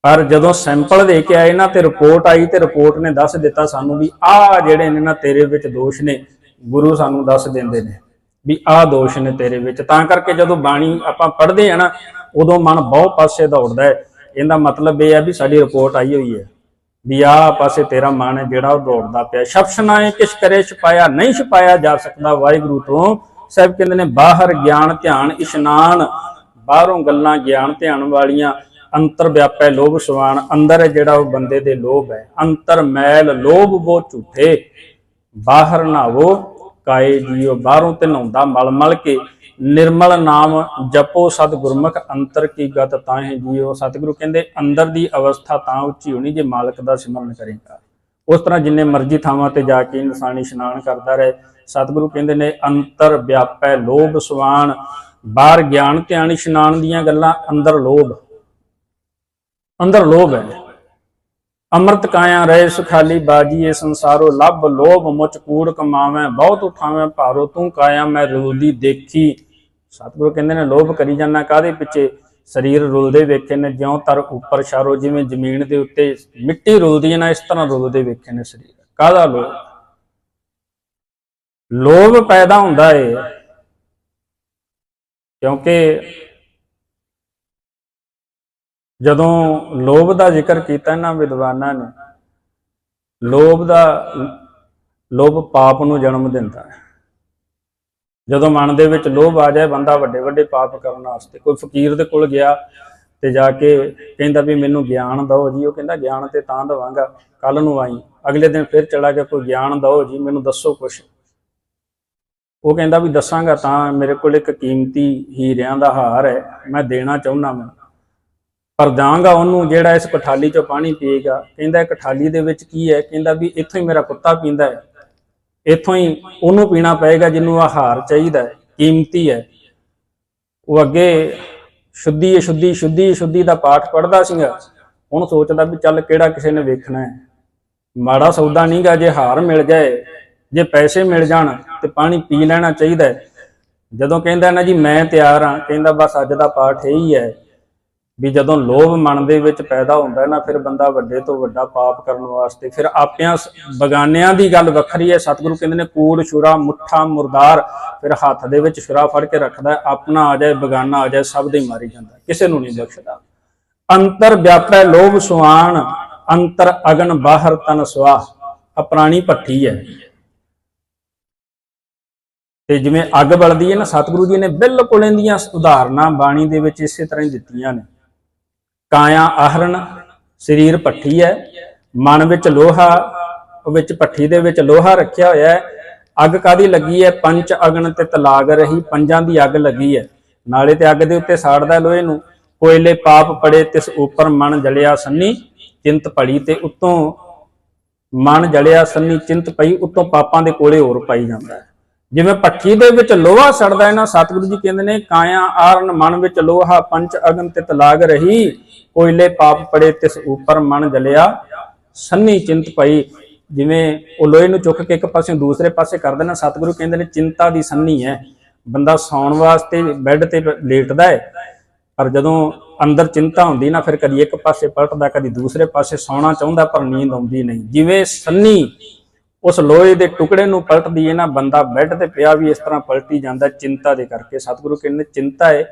ਪਰ ਜਦੋਂ ਸੈਂਪਲ ਦੇ ਕੇ ਆਏ ਨਾ ਤੇ ਰਿਪੋਰਟ ਆਈ ਤੇ ਰਿਪੋਰਟ ਨੇ ਦੱਸ ਦਿੱਤਾ ਸਾਨੂੰ ਵੀ ਆਹ ਜਿਹੜੇ ਨੇ ਨਾ ਤੇਰੇ ਵਿੱਚ ਦੋਸ਼ ਨੇ, ਗੁਰੂ ਸਾਨੂੰ ਦੱਸ ਦਿੰਦੇ ਨੇ ਵੀ ਆਹ ਦੋਸ਼ ਨੇ ਤੇਰੇ ਵਿੱਚ। ਤਾਂ ਕਰਕੇ ਜਦੋਂ ਬਾਣੀ ਆਪਾਂ ਪੜ੍ਹਦੇ ਆ ਨਾ, ਉਦੋਂ ਮਨ ਬਹੁਤ ਪਾਸੇ ਦੌੜਦਾ ਹੈ। ਇਹਦਾ ਮਤਲਬ ਇਹ ਹੈ ਵੀ ਸਾਡੀ ਰਿਪੋਰਟ ਆਈ ਹੋਈ ਹੈ ਵੀ ਆਹ ਪਾਸੇ ਤੇਰਾ ਮਨ ਹੈ ਜਿਹੜਾ ਉਹ ਦੌੜਦਾ ਪਿਆ। ਸ਼ਬਸ਼ਨਾਏ ਕਿਛ ਕਰੇ ਛਪਾਇਆ, ਨਹੀਂ ਛਪਾਇਆ ਜਾ ਸਕਦਾ। ਵਾਹਿਗੁਰੂ ਤੋਂ ਸਾਹਿਬ ਕਹਿੰਦੇ ਨੇ, ਬਾਹਰ ਗਿਆਨ ਧਿਆਨ, ਇਸ਼ਨਾਨ, ਬਾਹਰੋਂ ਗੱਲਾਂ ਗਿਆਨ ਧਿਆਨ ਵਾਲੀਆਂ, ਅੰਤਰ ਵਿਆਪੈ ਲੋਭ ਸੁਆਨ ਅੰਦਰ ਹੈ ਜਿਹੜਾ ਉਹ ਬੰਦੇ ਦੇ ਲੋਭ ਹੈ। ਅੰਤਰ ਮੈਲ ਲੋਭ ਉਹ ਝੂਠੇ, ਬਾਹਰ ਨਾਵੋ ਕਾਏ ਜੀਓ। ਬਾਹਰੋਂ ਤੇ ਨਹਾਉਂਦਾ ਮਲ ਮਲ ਕੇ, ਨਿਰਮਲ ਨਾਮ ਜਪੋ ਸਤ ਗੁਰਮੁਖ ਅੰਤਰ ਕੀ ਗਤ ਤਾਹੇ ਜੀਓ। ਸਤਿਗੁਰੂ ਕਹਿੰਦੇ, ਅੰਦਰ ਦੀ ਅਵਸਥਾ ਤਾਂ ਉੱਚੀ ਹੋਣੀ ਜੇ ਮਾਲਕ ਦਾ ਸਿਮਰਨ ਕਰੇਗਾ ਉਸ ਤਰ੍ਹਾਂ ਜਿੰਨੇ ਮਰਜ਼ੀ ਥਾਵਾਂ ਤੇ ਜਾ ਕੇ ਇਨਸਾਨ ਇਸ਼ਨਾਨ ਕਰਦਾ ਰਹੇ ਸਤਿਗੁਰੂ ਕਹਿੰਦੇ ਨੇ, ਅੰਤਰ ਵਿਆਪੈ ਲੋਭ ਸੁਆਨ ਬਾਹਰ ਗਿਆਨ, ਧਿਆਨ, ਇਸ਼ਨਾਨ ਦੀਆਂ ਗੱਲਾਂ, ਅੰਦਰ ਲੋਭ। ਅੰਦਰ ਲੋਭ ਹੈ। ਅੰਮ੍ਰਿਤ ਕਾਇਆ ਰਹੇ, ਸੁਖਾਲੀ ਬਾਜੀਏ ਸੰਸਾਰੋ ਲੱਭ ਲੋਭ, ਮੁਚ ਕੂੜ ਕਮਾਵੇਂ, ਬਹੁਤ ਉਠਾਵੇਂ ਭਾਰੋ, ਤੂੰ ਕਾਇਆ, ਮੈਂ ਰੁਲਦੀ ਦੇਖੀ। ਸਤਿਗੁਰੂ ਕਹਿੰਦੇ ਨੇ, ਲੋਭ ਕਰੀ ਜਾਂਦਾ ਕਾਦੇ ਪਿੱਛੇ? ਸਰੀਰ ਰੁਲਦੇ ਵੇਖੇ ਨੇ, ਜਿਉਂ ਤਰ ਉੱਪਰ ਛਾਰੋ, ਜਿਵੇਂ ਜ਼ਮੀਨ ਦੇ ਉੱਤੇ ਮਿੱਟੀ ਰੁਲਦੀ ਹੈ ਨਾ, ਇਸ ਤਰ੍ਹਾਂ ਰੁਲਦੇ ਵੇਖੇ ਨੇ ਸਰੀਰ। ਕਾਹਦਾ ਲੋਭ? ਲੋਭ ਪੈਦਾ ਹੁੰਦਾ ਏ। ਕਿਉਂਕਿ ਜਦੋਂ ਲੋਭ ਦਾ ਜ਼ਿਕਰ ਕੀਤਾ ਇਹਨਾਂ ਵਿਦਵਾਨਾਂ ਨੇ, ਲੋਭ ਦਾ, ਲੋਭ ਪਾਪ ਨੂੰ ਜਨਮ ਦਿੰਦਾ ਹੈ। ਜਦੋਂ ਮਨ ਦੇ ਵਿੱਚ ਲੋਭ ਆ ਜਾਏ, ਬੰਦਾ ਵੱਡੇ ਵੱਡੇ ਪਾਪ ਕਰਨ ਵਾਸਤੇ, ਕੋਈ ਫਕੀਰ ਦੇ ਕੋਲ ਗਿਆ ਤੇ ਜਾ ਕੇ ਕਹਿੰਦਾ ਵੀ ਮੈਨੂੰ ਗਿਆਨ ਦਿਓ ਜੀ, ਉਹ ਕਹਿੰਦਾ ਗਿਆਨ ਤੇ ਤਾਂ ਦਵਾਂਗਾ ਕੱਲ ਨੂੰ ਆਈ, ਅਗਲੇ ਦਿਨ ਫਿਰ ਚਲਾ ਗਿਆ, ਕੋਈ ਗਿਆਨ ਦਿਓ ਜੀ, ਮੈਨੂੰ ਦੱਸੋ ਕੁਛ। ਉਹ ਕਹਿੰਦਾ ਵੀ ਦੱਸਾਂਗਾ ਤਾਂ ਮੇਰੇ ਕੋਲ ਇੱਕ ਕੀਮਤੀ ਹੀਰਿਆਂ ਦਾ ਹਾਰ ਹੈ, ਮੈਂ ਦੇਣਾ ਚਾਹੁੰਦਾ ਮੈਂ ਪਰ ਦਾਂਗਾ ਉਹਨੂੰ ਜਿਹੜਾ ਇਸ ਕਠਾਲੀ ਚੋਂ ਪਾਣੀ ਪੀਏਗਾ। ਕਹਿੰਦਾ ਇਹ ਕਠਾਲੀ ਦੇ ਵਿੱਚ ਕੀ ਹੈ? ਕਹਿੰਦਾ ਵੀ ਇੱਥੋਂ ਹੀ ਮੇਰਾ ਕੁੱਤਾ ਪੀਂਦਾ ਹੈ। ਇੱਥੋਂ ਹੀ ਉਹਨੂੰ ਪੀਣਾ ਪਏਗਾ ਜਿਹਨੂੰ ਆਹਾਰ ਚਾਹੀਦਾ ਹੈ, ਕੀਮਤੀ ਹੈ। ਉਹ ਅੱਗੇ ਸ਼ੁੱਧੀ ਸ਼ੁੱਧੀ ਸ਼ੁੱਧੀ ਸ਼ੁੱਧੀ ਦਾ ਪਾਠ ਪੜ੍ਹਦਾ ਸੀਗਾ। ਹੁਣ ਸੋਚਦਾ ਵੀ ਚੱਲ ਕਿਹੜਾ ਕਿਸੇ ਨੇ ਵੇਖਣਾ ਹੈ। ਮਾੜਾ ਸੌਦਾ ਨਹੀਂਗਾ ਜੇ ਹਾਰ ਮਿਲ ਜਾਏ। ਜੇ ਪੈਸੇ ਮਿਲ ਜਾਣ ਤੇ ਪਾਣੀ ਪੀ ਲੈਣਾ ਚਾਹੀਦਾ ਹੈ। ਜਦੋਂ ਕਹਿੰਦਾ ਨਾ ਜੀ ਮੈਂ ਤਿਆਰ ਹਾਂ, ਕਹਿੰਦਾ ਬਸ ਅੱਜ ਦਾ ਪਾਠ ਇਹੀ ਹੈ ਵੀ ਜਦੋਂ ਲੋਭ ਮਨ ਦੇ ਵਿੱਚ ਪੈਦਾ ਹੁੰਦਾ ਨਾ, ਫਿਰ ਬੰਦਾ ਵੱਡੇ ਤੋਂ ਵੱਡਾ ਪਾਪ ਕਰਨ ਵਾਸਤੇ, ਫਿਰ ਆਪਿਆਂ ਬਗਾਨਿਆਂ ਦੀ ਗੱਲ ਵੱਖਰੀ ਹੈ। ਸਤਿਗੁਰੂ ਕਹਿੰਦੇ ਨੇ ਕੂੜ, ਛੁਰਾ, ਮੁੱਠਾ, ਮੁਰਦਾਰ, ਫਿਰ ਹੱਥ ਦੇ ਵਿੱਚ ਛੁਰਾ ਫੜ ਕੇ ਰੱਖਦਾ ਆਪਣਾ ਆ ਜਾਏ, ਬਗਾਨਾ ਆ ਜਾਏ, ਸਭ ਦੇ ਮਾਰੀ ਜਾਂਦਾ। ਕਿਸੇ ਨੂੰ ਨਹੀਂ ਬਖਸ਼ਦਾ। ਅੰਤਰ ਵਿਆਪੈ ਲੋਭ ਸੁਆਨ ਅੰਤਰ ਅਗਨ ਬਾਹਰ ਤਨ ਸੁਆਹ ਆ ਪੁਰਾਣੀ ਭੱਠੀ ਹੈ। ਤੇ ਜਿਵੇਂ ਅੱਗ ਬਲਦੀ ਹੈ ਨਾ, ਸਤਿਗੁਰੂ ਜੀ ਨੇ ਬਿਲਕੁਲ ਇਹਦੀਆਂ ਉਦਾਹਰਨਾਂ ਬਾਣੀ ਦੇ ਵਿੱਚ ਇਸੇ ਤਰ੍ਹਾਂ ਹੀ ਦਿੱਤੀਆਂ ਨੇ। ਕਾਇਆ ਆਹਰਣ, ਸਰੀਰ ਭੱਠੀ ਹੈ, ਮਨ ਵਿੱਚ ਲੋਹਾ, ਵਿੱਚ ਭੱਠੀ ਦੇ ਵਿੱਚ ਲੋਹਾ ਰੱਖਿਆ ਹੋਇਆ ਹੈ। ਅੱਗ ਕਾਦੀ ਲੱਗੀ ਹੈ? ਪੰਚ ਅਗਨ ਤੇ ਤਲਾਗ ਰਹੀ, ਪੰਜਾਂ ਦੀ ਅੱਗ ਲੱਗੀ ਹੈ। ਨਾਲੇ ਤੇ ਅੱਗ ਦੇ ਉੱਤੇ ਸਾੜਦਾ ਲੋਹੇ ਨੂੰ, ਕੋਇਲੇ ਪਾਪ ਪੜੇ, ਤਿਸ ਉੱਪਰ ਮਨ ਜਲਿਆ ਸੰਨੀ, ਚਿੰਤ ਪੜੀ ਤੇ ਉੱਤੋਂ ਮਨ ਜਲਿਆ ਸੰਨੀ, ਚਿੰਤ ਪਈ ਉੱਤੋਂ ਪਾਪਾਂ ਦੇ ਕੋਲੇ ਹੋਰ ਪਾਈ ਜਾਂਦਾ ਹੈ। ਜਿਵੇਂ ਭੱਠੀ ਦੇ ਵਿੱਚ ਲੋਹਾ ਸੜਦਾ ਹੈ ਸਤਿਗੁਰੂ ਜੀ ਕਹਿੰਦੇ ਨੇ, ਕਾਇਆ ਆਰਨ ਮਨ ਵਿੱਚ ਲੋਹਾ ਪੰਚ ਅਗਨ ਤੇ ਤਲਾਗ ਰਹੀ, ਕੋਇਲੇ ਪਾਪ ਪੜੇ ਤਿਸ ਉੱਪਰ ਮਨ ਜਲਿਆ, ਸੰਨੀ ਚਿੰਤ ਪਈ। ਜਿਵੇਂ ਉਹ ਲੋਹੇ ਨੂੰ ਚੁੱਕ ਕੇ ਇੱਕ ਪਾਸੇ ਦੂਸਰੇ ਪਾਸੇ ਕਰ ਦੇਣਾ, ਸਤਿਗੁਰੂ ਕਹਿੰਦੇ ਨੇ, ਚਿੰਤਾ ਦੀ ਸੰਨੀ ਹੈ। ਬੰਦਾ ਸੌਣ ਵਾਸਤੇ ਬੈੱਡ ਤੇ ਲੇਟਦਾ ਹੈ, ਪਰ ਜਦੋਂ ਅੰਦਰ ਚਿੰਤਾ ਹੁੰਦੀ ਨਾ, ਫਿਰ ਕਦੀ ਇੱਕ ਪਾਸੇ ਪਲਟਦਾ, ਕਦੀ ਦੂਸਰੇ ਪਾਸੇ ਸੌਣਾ ਚਾਹੁੰਦਾ, ਪਰ ਨੀਂਦ ਆਉਂਦੀ ਨਹੀਂ। ਜਿਵੇਂ ਸੰਨੀ ਉਸ ਲੋਹੇ ਦੇ ਟੁਕੜੇ ਨੂੰ ਪਲਟਦੀ ਇਹਨਾਂ ਬੰਦਾ ਬੈੱਡ ਤੇ ਪਿਆ ਵੀ ਇਸ ਤਰ੍ਹਾਂ ਪਲਟੀ ਜਾਂਦਾ ਚਿੰਤਾ ਦੇ ਕਰਕੇ। ਸਤਿਗੁਰੂ ਕਹਿੰਦੇ, ਚਿੰਤਾ ਹੈ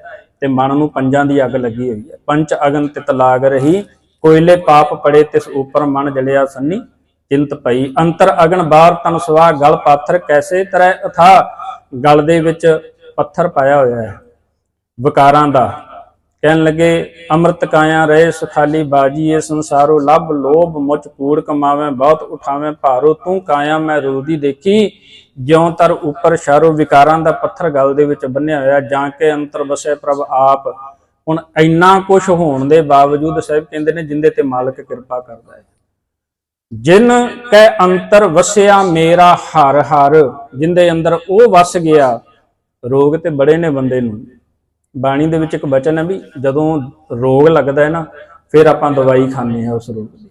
ਤੇ ਮਨ ਨੂੰ ਪੰਜਾਂ ਦੀ ਅੱਗ ਲੱਗੀ ਹੋਈ ਹੈ ਪੰਚ ਅਗਨ ਤਿਤ ਲਾਗ ਰਹੀ, ਕੋਇਲੇ ਪਾਪ ਪੜੇ ਤਿਸ ਉੱਪਰ ਮਨ ਜਲਿਆ ਸੰਨੀ। ਚਿੰਤ ਪਈ, ਅੰਤਰ ਅਗਨ ਬਾਹਰ ਤਨ ਸਵਾ, ਗਲ ਪਾਥਰ ਕੈਸੇ ਤਰ੍ਹਾਂ ਅਥਾ। ਗਲ ਦੇ ਵਿੱਚ ਪੱਥਰ ਪਾਇਆ ਹੋਇਆ ਹੈ। ਵਿਕਾਰਾਂ ਦਾ ਕਹਿਣ ਲੱਗੇ, ਅੰਮ੍ਰਿਤ ਕਾਇਆ ਰਹੇ ਸੁਖਾਲੀ ਬਾਜੀ, ਇਹ ਸੰਸਾਰੋ ਲੱਭ ਲੋਭ ਮੁਚ ਕੂੜ ਕਮਾਵੇਂ ਬਹੁਤ ਉਠਾਵੇਂ ਭਾਰੋ, ਤੂੰ ਕਾਇਆ ਮੈਂ ਰੋਦੀ ਦੇਖੀ, ਜਿਉਂ ਤਰ ਉੱਪਰ ਸ਼ਾਰੋ ਵਿਕਾਰਾਂ ਦਾ ਪੱਥਰ ਗਲ ਦੇ ਵਿੱਚ ਬੰਨਿਆ ਹੋਇਆ, ਜਾਂ ਕੇ ਅੰਤਰ ਵਸੈ ਪ੍ਰਭ ਆਪ। ਹੁਣ ਇੰਨਾ ਕੁਝ ਹੋਣ ਦੇ ਬਾਵਜੂਦ ਸਾਹਿਬ ਕਹਿੰਦੇ ਨੇ, ਜਿੰਦੇ ਤੇ ਮਾਲਕ ਕਿਰਪਾ ਕਰਦਾ ਹੈ। ਜਿਨ ਕੈ ਅੰਤਰ ਵਸਿਆ ਮੇਰਾ ਹਰ ਹਰ, ਜਿੰਦੇ ਅੰਦਰ ਉਹ ਵਸ ਗਿਆ, ਰੋਗ ਤੇ ਬੜੇ ਨੇ ਬੰਦੇ ਨੂੰ। ਬਾਣੀ ਦੇ ਵਿੱਚ ਇੱਕ ਬਚਨ ਹੈ ਵੀ ਜਦੋਂ ਰੋਗ ਲੱਗਦਾ ਹੈ ਨਾ, ਫਿਰ ਆਪਾਂ ਦਵਾਈ ਖਾਂਦੇ ਹਾਂ ਉਸ ਰੋਗ ਦੀ।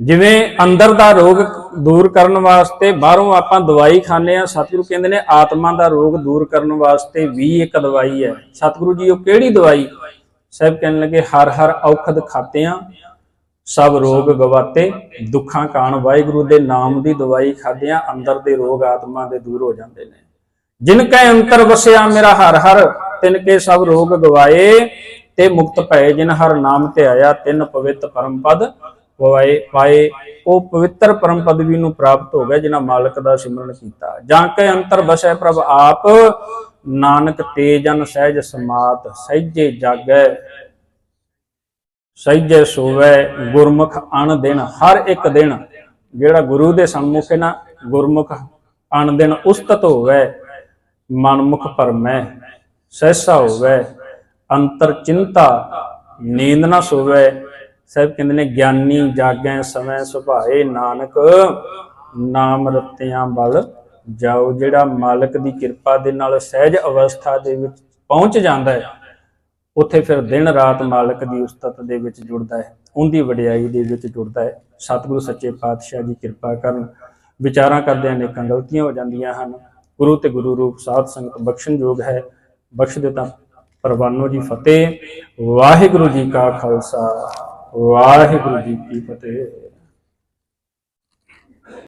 ਜਿਵੇਂ ਅੰਦਰ ਦਾ ਰੋਗ ਦੂਰ ਕਰਨ ਵਾਸਤੇ ਬਾਹਰੋਂ ਆਪਾਂ ਦਵਾਈ ਖਾਂਦੇ ਆ ਸਤਿਗੁਰੂ ਕਹਿੰਦੇ ਨੇ ਆਤਮਾ ਦਾ ਰੋਗ ਦੂਰ ਕਰਨ ਵਾਸਤੇ ਵੀ ਇੱਕ ਦਵਾਈ ਹੈ। ਸਤਿਗੁਰੂ ਜੀ, ਉਹ ਕਿਹੜੀ ਦਵਾਈ? ਸਾਹਿਬ ਕਹਿਣ ਲੱਗੇ, ਹਰ ਹਰ ਔਖਦ ਖਾਤੇ ਆ ਸਭ ਰੋਗ ਗਵਾਤੇ, ਦੁੱਖਾਂ ਕਾਣ। ਵਾਹਿਗੁਰੂ ਦੇ ਨਾਮ ਦੀ ਦਵਾਈ ਖਾਦਿਆਂ ਅੰਦਰ ਦੇ ਰੋਗ ਆਤਮਾ ਦੇ ਦੂਰ ਹੋ ਜਾਂਦੇ ਨੇ। ਜਿਨ ਕੈ ਅੰਤਰ ਵਸਿਆ, ਮੇਰਾ ਹਰ ਹਰ ਤਿਨ ਕੇ ਸਭ ਰੋਗ ਗਵਾਏ, ਤੇ ਮੁਕਤ ਭਏ ਜਿਨ ਹਰ ਨਾਮ ਤੇ ਆਇਆ, ਤਿਨ ਪਵਿੱਤ ਪਰਮ ਪਦ ਪਵਾਏ, ਪਾਏ। ਉਹ ਪਵਿੱਤਰ ਪਰਮ ਪਦਵੀ ਨੂੰ ਪ੍ਰਾਪਤ ਹੋ ਗਿਆ ਜਿਨ੍ਹਾਂ ਮਾਲਕ ਦਾ ਸਿਮਰਨ ਕੀਤਾ। ਜਾਂ ਕੇ ਅੰਤਰ ਵਸੈ ਪ੍ਰਭ ਆਪ, ਨਾਨਕ ਤੇ ਸਹਿਜ ਸਮਾਤ, ਸਹਿਜੇ ਜਾਗੈ, ਸਹਿਜੇ ਸੋਵੈ। ਗੁਰਮੁਖ ਅਣ ਦਿਨ ਹਰ ਇੱਕ ਦਿਨ, ਜਿਹੜਾ ਗੁਰੂ ਦੇ ਸਨਮੁਖ ਹੈ ਨਾ, ਗੁਰਮੁਖ ਅਣ ਦਿਨ ਉਸਤਤ ਹੋਵੇ। ਮਨਮੁਖ ਪਰਮੈ ਸਹਿਸਾ ਹੋਵੇ, ਅੰਤਰ ਚਿੰਤਾ, ਨੀਂਦ ਨਾ ਸੋਵੈ। ਸਾਹਿਬ ਕਹਿੰਦੇ ਨੇ, ਗਿਆਨੀ ਜਾਗੈ ਸਮੈ ਸੁਭਾਏ ਨਾਨਕ, ਨਾਮ ਰਤਿਆਂ ਬਲ ਜਾਓ। ਜਿਹੜਾ ਮਾਲਕ ਦੀ ਕਿਰਪਾ ਦੇ ਨਾਲ ਸਹਿਜ ਅਵਸਥਾ ਦੇ ਵਿੱਚ ਪਹੁੰਚ ਜਾਂਦਾ ਹੈ, ਉੱਥੇ ਫਿਰ ਦਿਨ ਰਾਤ ਮਾਲਕ ਦੀ ਉਸਤਤ ਦੇ ਵਿੱਚ ਜੁੜਦਾ ਹੈ, ਉਹਦੀ ਵਡਿਆਈ ਦੇ ਵਿੱਚ ਜੁੜਦਾ ਹੈ। ਸਤਿਗੁਰੂ ਸੱਚੇ ਪਾਤਸ਼ਾਹ ਜੀ ਕਿਰਪਾ ਕਰਨ ਵਿਚਾਰਾਂ ਕਰਦਿਆਂ ਅਨੇਕਾਂ ਗਲਤੀਆਂ ਹੋ ਜਾਂਦੀਆਂ ਹਨ। ਗੁਰੂ ਤੇ ਗੁਰੂ ਰੂਪ ਸਾਧ ਸੰਗਤ ਬਖਸ਼ਣਯੋਗ ਹੈ। ਬਖਸ਼ ਦਿੱਤਾ ਪਰਵਾਨੋ ਜੀ ਫਤਿਹ। ਵਾਹਿਗੁਰੂ ਜੀ ਕਾ ਖਾਲਸਾ ਵਾਹਿਗੁਰੂ ਜੀ ਕੀ ਫਤਿਹ।